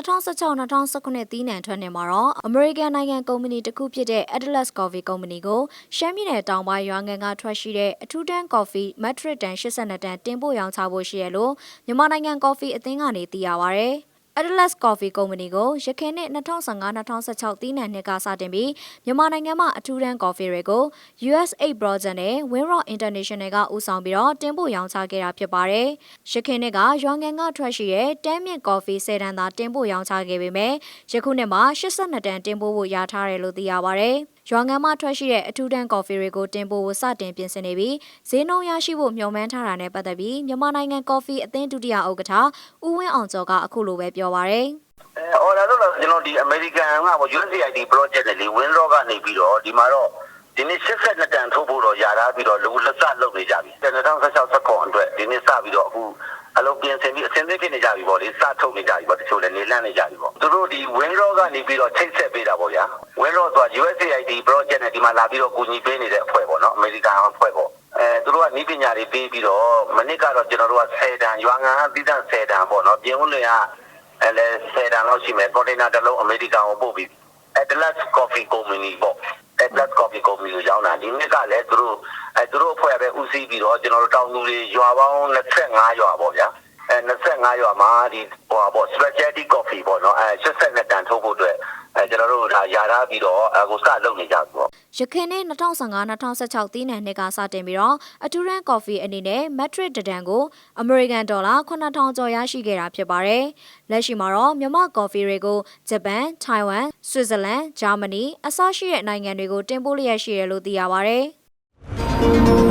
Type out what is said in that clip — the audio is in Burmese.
2016-2019သီးနှံထွက်နေမှာတော့အမေရိကန်နိုင်ငံကုမ္ပဏီတစ်ခုဖြစ်တဲ့ Atlas Coffee ကုမ္ပဏီကိုရှမ်းပြည်နယ်တောင်ပိုင်းရွာငံကထွက်ရှိတဲ့အထူးတန်း coffee metric တန်82တန်တင်ပို့ရောင်းချဖို့ရှိရလို့မြန်မာနိုင်ငံ coffee အသင်းကနေသိရပါဗျ။ Atlas Coffee ကုမ္ပဏီကိုရခိုင်နှစ်2015-2016သီးနှံနှစ်ကစတင်ပြီးမြန်မာနိုင်ငံမှာအထူးတန်း coffee တွေကို US8 Project နဲ့ Winrock International ကဦးဆောင်ပြီးတော့တင်ပို့ရောင်းချခဲ့တာဖြစ်ပါတယ်။ရခိုင်နှစ်ကရွာငံကထွက်ရှိတဲ့တမ်းမြင့် coffee 10တန်သာတင်ပို့ရောင်းချခဲ့ပေမဲ့ယခုနှစ်မှာ82တန်တင်ပို့ဖို့ရထားတယ်လို့သိရပါတယ်။ရွာငံမှာထွက်ရှိတဲ့အထူးတန်း coffee တွေကိုတင်ပို့ဖို့စတင်ပြင်ဆင်နေပြီးဈေးနှုန်းရရှိဖို့မျှော်မှန်းထားတာနဲ့ပတ်သက်ပြီးမြန်မာနိုင်ငံ coffee အသင်းဒုတိယဥက္ကဋ္ဌဦးဝင်းအောင်ကျော်ကအခုလိုပဲပြောပါရယ်။အဲအော်ဒါတော့ကျွန်တော်ဒီ American ကပေါ့ USAID project နဲ့လေ Winrock ကနေပြီးတော့ဒီမှာတော့ဒီနေ့82တန်ထုတ်ဖို့တော့ယာထားပြီးတော့လူလက်စလုပ်နေကြပြီ2016 19အတွက်ဒီနေ့စပြီးတော့အခု အလုပ်ပြင်ဆင်ပြီးအစင်းသိဖြစ်နေကြပြီပေါ့လေစထုတ်နေကြပြီပေါ့တချို့လည်းနေလန့်နေကြပြီပေါ့သူတို့ဒီ Winrock ကနေပြီးတော့ချိတ်ဆက်ပေးတာပေါ့ဗျာ Winrock ဆိုတာ USAID project နဲ့ဒီမှာလာပြီးတော့ကူညီပေးနေတဲ့အဖွဲ့ပေါ့နော် American အဖွဲ့ပေါ့အဲသူတို့ကဤပညာတွေပေးပြီးတော့မနစ်ကတော့ကျွန်တော်တို့က10တန်ရွာငံကသီးသန့်10တန်ပေါ့နော်ပြင်ဦးလွင်ကအဲလဲ10တန်လောက်ရှိမယ်ကွန်တိန်နာတစ်လုံးအမေရိကန်ကိုပို့ပြီး Atlas Coffee Company ပေါ့ Atlas Coffee Company ကိုရောင်းတာဒီနှစ်ကလည်းသူတို့ အဲသူတို့အဖွဲ့ပဲဦးစီးပြီးတော့ကျွန်တော်တို့တောင်သူတွေရွာပေါင်း25ရွာပေါ့ဗျာအဲ25ရွာမှာဒီဟိုပါပေါ့ specialty coffee ပေါ့နော်အဲ82တန်ထုတ်ဖို့အတွက်အဲကျွန်တော်တို့ဒါယာထားပြီးတော့အခုစလုပ်နေကြပြီပေါ့ရခိုင်နှစ်2015-2016သီးနှံနှစ်ကစတင်ပြီးတော့အထူးရန်ကော်ဖီအနေနဲ့ metric တန်ကိုအမေရိကန်ဒေါ်လာ9000ကျော်ရရှိခဲ့တာဖြစ်ပါတယ်။လက်ရှိမှာတော့မြန်မာကော်ဖီတွေကိုဂျပန်၊ထိုင်ဝမ်၊ဆွစ်ဇာလန်၊ဂျာမနီအစရှိတဲ့နိုင်ငံတွေကိုတင်ပို့လျက်ရှိတယ်လို့သိရပါတယ်။ Thank you.